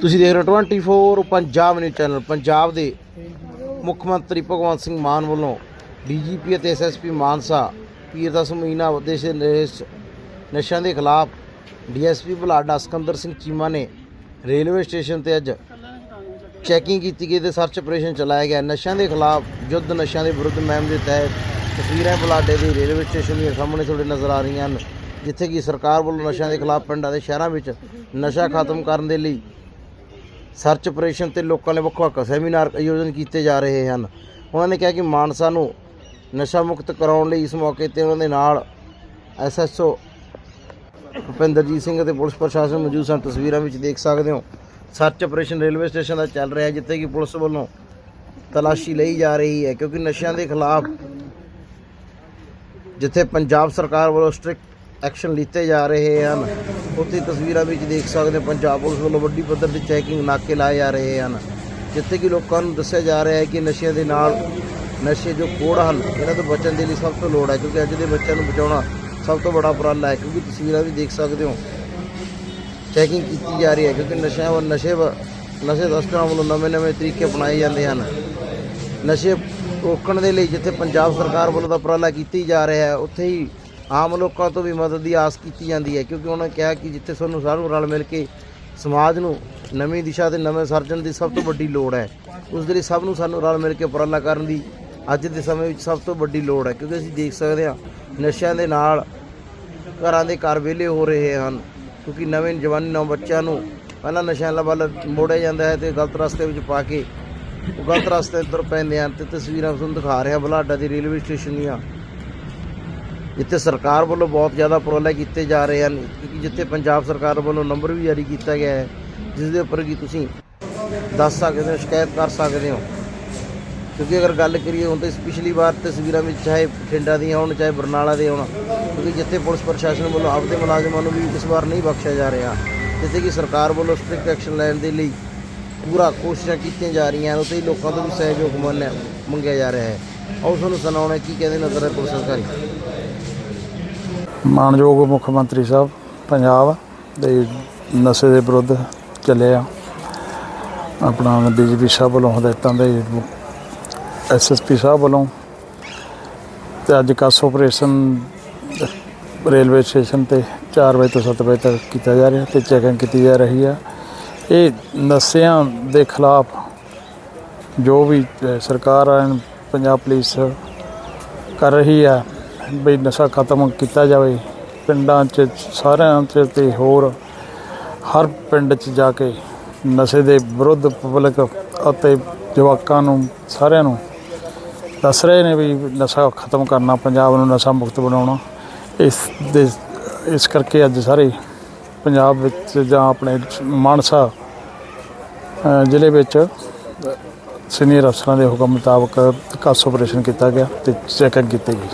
ਤੁਸੀਂ ਦੇਖ ਰਹੇ ਹੋ 24 ਪੰਜਾਬ ਨਿਊਜ਼ ਚੈਨਲ ਪੰਜਾਬ ਦੇ ਮੁੱਖ ਮੰਤਰੀ ਭਗਵੰਤ ਸਿੰਘ ਮਾਨ ਵੱਲੋਂ ਡੀਜੀਪੀ ਅਤੇ ਐਸਐਸਪੀ ਮਾਨਸਾ, ਪੀਰ ਦਾ ਸਮੀਨਾ ਉਦੇਸ਼ ਦੇ ਨਸ਼ਿਆਂ ਦੇ ਖਿਲਾਫ ਡੀਐਸਪੀ ਬੁਲਾਡਾ ਸਿਕੰਦਰ ਸਿੰਘ ਚੀਮਾ ਨੇ ਰੇਲਵੇ ਸਟੇਸ਼ਨ ਤੇ ਅੱਜ ਚੈਕਿੰਗ ਕੀਤੀ ਗਈ ਤੇ ਸਰਚ ਆਪਰੇਸ਼ਨ ਚਲਾਇਆ ਗਿਆ। ਨਸ਼ਿਆਂ ਦੇ ਖਿਲਾਫ ਯੁੱਧ, ਨਸ਼ਿਆਂ ਦੇ ਵਿਰੁੱਧ ਮਹਿਮ ਦੇ ਤਹਿਤ ਤਸਵੀਰਾਂ ਬੁਲਾਡੇ ਦੇ ਰੇਲਵੇ ਸਟੇਸ਼ਨ ਦੀਆਂ ਸਾਹਮਣੇ ਤੁਹਾਡੇ ਨਜ਼ਰ ਆ ਰਹੀਆਂ ਹਨ। ਜਿੱਥੇ ਕਿ ਸਰਕਾਰ ਵੱਲੋਂ ਨਸ਼ਿਆਂ ਦੇ ਖਿਲਾਫ ਪਿੰਡਾਂ ਦੇ ਸ਼ਹਿਰਾਂ ਵਿੱਚ ਨਸ਼ਾ ਖਤਮ ਕਰਨ ਦੇ ਲਈ ਸਰਚ ਆਪਰੇਸ਼ਨ ਤੇ ਲੋਕਾਂ ਲਈ ਵੱਖ-ਵੱਖ ਸੈਮੀਨਾਰ ਆਯੋਜਨ ਕੀਤੇ ਜਾ ਰਹੇ ਹਨ। ਉਹਨਾਂ ਨੇ ਕਿਹਾ ਕਿ ਮਾਨਸਾ ਨੂੰ ਨਸ਼ਾ ਮੁਕਤ ਕਰਾਉਣ ਲਈ ਇਸ ਮੌਕੇ ਤੇ ਉਹਨਾਂ ਦੇ ਨਾਲ ਐਸਐਸਓ ਭੁਪਿੰਦਰਜੀਤ ਸਿੰਘ ਅਤੇ ਪੁਲਿਸ ਪ੍ਰਸ਼ਾਸਨ ਮੌਜੂਦ ਸਨ। ਤਸਵੀਰਾਂ ਵਿੱਚ ਦੇਖ ਸਕਦੇ ਹੋ, ਸਰਚ ਆਪਰੇਸ਼ਨ ਰੇਲਵੇ ਸਟੇਸ਼ਨ ਦਾ ਚੱਲ ਰਿਹਾ ਜਿੱਥੇ ਕਿ ਪੁਲਿਸ ਵੱਲੋਂ ਤਲਾਸ਼ੀ ਲਈ ਜਾ ਰਹੀ ਹੈ, ਕਿਉਂਕਿ ਨਸ਼ਿਆਂ ਦੇ ਖਿਲਾਫ ਜਿੱਥੇ ਪੰਜਾਬ ਸਰਕਾਰ ਵੱਲੋਂ ਸਟ੍ਰਿਕਟ ਐਕਸ਼ਨ ਲਿੱਤੇ ਜਾ ਰਹੇ ਹਨ। ਉੱਥੇ ਤਸਵੀਰਾਂ ਵਿੱਚ ਦੇਖ ਸਕਦੇ ਹੋ, ਪੰਜਾਬ ਪੁਲਿਸ ਵੱਲੋਂ ਵੱਡੀ ਪੱਧਰ ਤੇ ਚੈਕਿੰਗ ਨਾਕੇ ਲਾਏ ਜਾ ਰਹੇ ਹਨ। ਜਿੱਥੇ ਕਿ ਲੋਕਾਂ ਨੂੰ ਦੱਸਿਆ ਜਾ ਰਿਹਾ ਹੈ ਕਿ ਨਸ਼ਿਆਂ ਦੇ ਨਾਲ ਨਸ਼ੇ ਜੋ ਕੋੜ ਹਨ, ਇਹਨਾਂ ਤੋਂ ਬਚਣ ਦੇ ਲਈ ਸਭ ਤੋਂ ਲੋੜ ਹੈ, ਕਿਉਂਕਿ ਅੱਜ ਦੇ ਬੱਚਿਆਂ ਨੂੰ ਬਚਾਉਣਾ ਸਭ ਤੋਂ ਬੜਾ ਉਪਰਾਲਾ ਹੈ, ਕਿਉਂਕਿ ਤਸਵੀਰਾਂ ਵੀ ਦੇਖ ਸਕਦੇ ਹੋ। ਚੈਕਿੰਗ ਕੀਤੀ ਜਾ ਰਹੀ ਹੈ, ਕਿਉਂਕਿ ਨਸ਼ਿਆਂ ਵੱਲ, ਨਸ਼ੇ ਵ- ਨਸ਼ੇ ਦਸਤਾਂ ਵੱਲੋਂ ਨਵੇਂ-ਨਵੇਂ ਤਰੀਕੇ ਅਪਣਾਏ ਜਾਂਦੇ ਹਨ। ਨਸ਼ੇ ਰੋਕਣ ਦੇ ਲਈ ਜਿੱਥੇ ਪੰਜਾਬ ਸਰਕਾਰ ਵੱਲੋਂ ਦਾ ਉਪਰਾਲਾ ਕੀਤੀ ਜਾ ਰਿਹਾ ਹੈ, ਉੱਥੇ ਹੀ ਆਮ ਲੋਕਾਂ ਤੋਂ ਵੀ ਮਦਦ ਦੀ ਆਸ ਕੀਤੀ ਜਾਂਦੀ ਹੈ, ਕਿਉਂਕਿ ਉਹਨਾਂ ਨੇ ਕਿਹਾ ਕਿ ਜਿੱਥੇ ਸਾਨੂੰ ਸਾਰਿਆਂ ਨੂੰ ਰਲ ਮਿਲ ਕੇ ਸਮਾਜ ਨੂੰ ਨਵੀਂ ਦਿਸ਼ਾ ਤੇ ਨਵੇਂ ਸਰਜਣ ਦੀ ਸਭ ਤੋਂ ਵੱਡੀ ਲੋੜ ਹੈ, ਉਸ ਦੇ ਲਈ ਸਭ ਨੂੰ ਸਾਨੂੰ ਰਲ ਮਿਲ ਕੇ ਉਪਰਾਲਾ ਕਰਨ ਦੀ ਅੱਜ ਦੇ ਸਮੇਂ ਵਿੱਚ ਸਭ ਤੋਂ ਵੱਡੀ ਲੋੜ ਹੈ, ਕਿਉਂਕਿ ਅਸੀਂ ਦੇਖ ਸਕਦੇ ਹਾਂ ਨਸ਼ਿਆਂ ਦੇ ਨਾਲ ਘਰਾਂ ਦੇ ਘਰ ਵਿਹਲੇ ਹੋ ਰਹੇ ਹਨ, ਕਿਉਂਕਿ ਨਵੇਂ ਜਵਾਨੀ ਨੌ ਬੱਚਿਆਂ ਨੂੰ ਪਹਿਲਾਂ ਨਸ਼ਿਆਂ ਵੱਲ ਮੋੜਿਆ ਜਾਂਦਾ ਹੈ ਤੇ ਗਲਤ ਰਸਤੇ ਵਿੱਚ ਪਾ ਕੇ ਉਹ ਗਲਤ ਰਸਤੇ ਤੁਰ ਪੈਂਦੇ ਹਨ ਤੇ ਤਸਵੀਰਾਂ ਤੁਹਾਨੂੰ ਦਿਖਾ ਰਿਹਾ ਬਲਾਡਾ ਦੀ ਰੇਲਵੇ ਸਟੇਸ਼ਨ ਦੀਆਂ। ਜਿੱਥੇ ਸਰਕਾਰ ਵੱਲੋਂ ਬਹੁਤ ਜ਼ਿਆਦਾ ਉਪਰਾਲੇ ਕੀਤੇ ਜਾ ਰਹੇ ਹਨ, ਕਿਉਂਕਿ ਜਿੱਥੇ ਪੰਜਾਬ ਸਰਕਾਰ ਵੱਲੋਂ ਨੰਬਰ ਵੀ ਜਾਰੀ ਕੀਤਾ ਗਿਆ ਹੈ, ਜਿਸ ਦੇ ਉੱਪਰ ਕੀ ਤੁਸੀਂ ਦੱਸ ਸਕਦੇ ਹੋ, ਸ਼ਿਕਾਇਤ ਕਰ ਸਕਦੇ ਹੋ? ਕਿਉਂਕਿ ਅਗਰ ਗੱਲ ਕਰੀਏ ਹੁਣ ਤਾਂ ਇਸ ਪਿਛਲੀ ਵਾਰ ਤਸਵੀਰਾਂ ਵਿੱਚ ਚਾਹੇ ਬਠਿੰਡਾ ਦੀਆਂ ਹੋਣ, ਚਾਹੇ ਬਰਨਾਲਾ ਦੇ ਹੋਣ, ਕਿਉਂਕਿ ਜਿੱਥੇ ਪੁਲਿਸ ਪ੍ਰਸ਼ਾਸਨ ਵੱਲੋਂ ਆਪਦੇ ਮੁਲਾਜ਼ਮਾਂ ਨੂੰ ਵੀ ਇਸ ਵਾਰ ਨਹੀਂ ਬਖਸ਼ਿਆ ਜਾ ਰਿਹਾ, ਜਿੱਥੇ ਕਿ ਸਰਕਾਰ ਵੱਲੋਂ ਸਟ੍ਰਿਕਟ ਐਕਸ਼ਨ ਲੈਣ ਦੇ ਲਈ ਪੂਰਾ ਕੋਸ਼ਿਸ਼ਾਂ ਕੀਤੀਆਂ ਜਾ ਰਹੀਆਂ ਹਨ, ਉੱਥੇ ਹੀ ਲੋਕਾਂ ਤੋਂ ਵੀ ਸਹਿਯੋਗ ਮੰਨਿਆ ਮੰਗਿਆ ਜਾ ਰਿਹਾ ਹੈ। ਆਓ ਤੁਹਾਨੂੰ ਸੁਣਾਉਣਾ ਕੀ ਕਹਿੰਦੇ ਨਜ਼ਰ ਹੈ ਪੁਲਿਸ ਅਧਿਕਾਰੀ? ਮਾਨਯੋਗ ਮੁੱਖ ਮੰਤਰੀ ਸਾਹਿਬ, ਪੰਜਾਬ ਦੇ ਨਸ਼ੇ ਦੇ ਵਿਰੁੱਧ ਚੱਲੇ ਆ। ਆਪਣਾ ਡੀਜੀਪੀ ਸਾਹਿਬ ਵੱਲੋਂ ਹਦਾਇਤਾਂ ਦੇ ਐਸਐਸਪੀ ਸਾਹਿਬ ਵੱਲੋਂ ਤੇ ਅੱਜ ਕਾਸ ਆਪਰੇਸ਼ਨ ਰੇਲਵੇ ਸਟੇਸ਼ਨ ਤੇ 4 ਵਜੇ ਤੋਂ 7 ਵਜੇ ਤੱਕ ਕੀਤਾ ਜਾ ਰਿਹਾ ਤੇ ਚੈਕਿੰਗ ਕੀਤੀ ਜਾ ਰਹੀ ਆ। ਇਹ ਨਸ਼ਿਆਂ ਦੇ ਖਿਲਾਫ ਜੋ ਵੀ ਸਰਕਾਰ ਪੰਜਾਬ ਪੁਲਿਸ ਕਰ ਰਹੀ ਆ ਵੀ ਨਸ਼ਾ ਖਤਮ ਕੀਤਾ ਜਾਵੇ। ਪਿੰਡਾਂ 'ਚ ਸਾਰਿਆਂ 'ਚ ਤੇ ਹੋਰ ਹਰ ਪਿੰਡ 'ਚ ਜਾ ਕੇ ਨਸ਼ੇ ਦੇ ਵਿਰੁੱਧ ਪਬਲਿਕ ਅਤੇ ਜਵਾਕਾਂ ਨੂੰ, ਸਾਰਿਆਂ ਨੂੰ ਦੱਸ ਰਹੇ ਨੇ ਵੀ ਨਸ਼ਾ ਖਤਮ ਕਰਨਾ, ਪੰਜਾਬ ਨੂੰ ਨਸ਼ਾ ਮੁਕਤ ਬਣਾਉਣਾ। ਇਸ ਦੇ, ਇਸ ਕਰਕੇ ਅੱਜ ਸਾਰੇ ਪੰਜਾਬ ਵਿੱਚ ਜਾਂ ਆਪਣੇ ਮਾਨਸਾ ਜ਼ਿਲ੍ਹੇ ਵਿੱਚ ਸੀਨੀਅਰ ਅਫਸਰਾਂ ਦੇ ਹੁਕਮ ਮੁਤਾਬਕ ਕਾਸ ਆਪਰੇਸ਼ਨ ਕੀਤਾ ਗਿਆ ਤੇ ਚੈਕਿੰਗ ਕੀਤੀ ਗਈ।